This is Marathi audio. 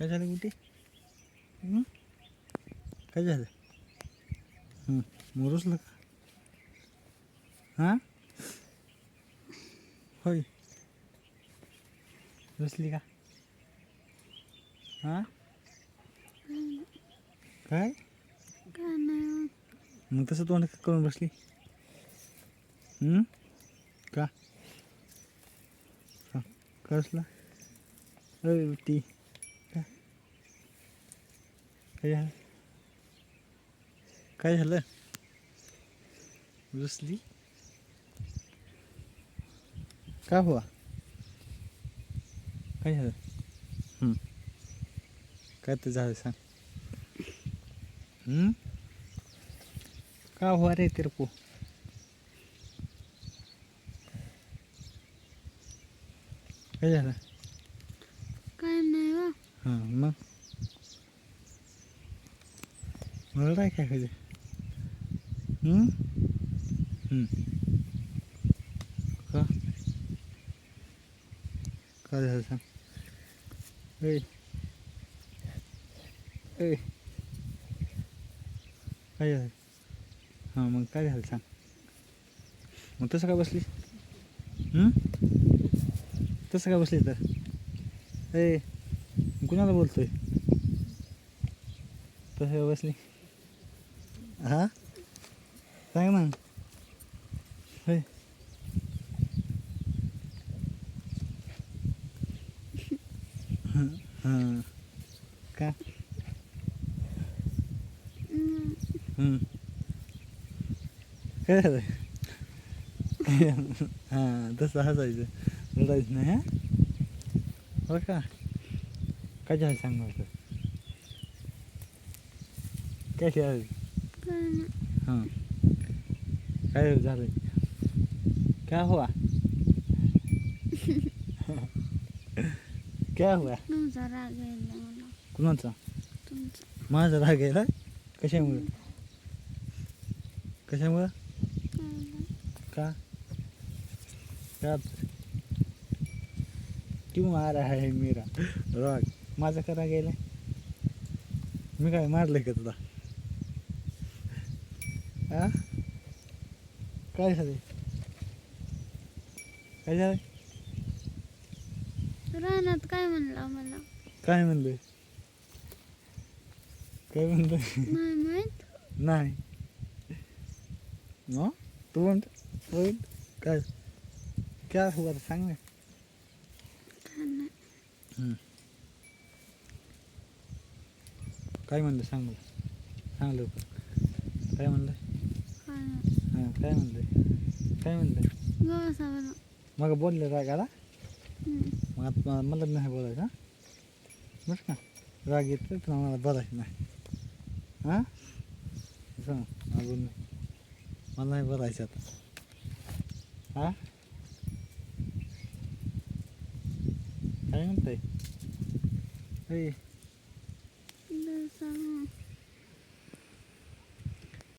काय झालं कुठे? काय झालं? हं, मग रुसलं का? हां? होय. रुसली का? हां? काय? मग तसं तोंड करून बसली. हं? का? कसला? ती काय झालं? काय झालं? रुसली? का हुआ? काय झालं? काय तर झालं सांग. का हुआ रे तिरपू काय झालं काय नाही वा हां मग मला काय काय खायचं का? काय झालं सांग? ए. ए. काय झालं? हां मग काय झालं सांग? मग तसं काय बसली? तसं काय बसली तर? ए कुणाला बोलतोय? तसं का बसली? हा? सांग मग होय हं, का? काय झालं? हां तसं हसायचं. रडायचं नाही हां? हो का? काय झालं सांग मला तर. काय झालं हां. काय झालं? क्या हुआ? क्या हुआ? तुमचा राग यायला मला कुणाचा? तुमचा. माझा राग आहे कशामुळे? कशामुळं. का? क्या क्यों आ रहा है मेरा. राग. माझा का राग गेला मी काय मारलंय का तुला? हा? काय झालं काय झालं रानात काय म्हणला मला काय म्हणलंय? काय म्हणलंय? नाही माहीत. नाही. मग? तू म्हणतो. होईल. काय? क्या हुआ सांग ना. काय नाही हम्म. काय म्हणलं? सांग मला. सांग लवकर. काय म्हणलं? हां काय म्हणलं काय बरं मग बोलले राग आला? हम्म, मग आता मला- नाही बोलायचं बरं का? राग येतो तर मला बोलायचं नाही. हां? सांग अजून मला नाही बोलायचं आता. हां? काय म्हणताय? गवसा, हं.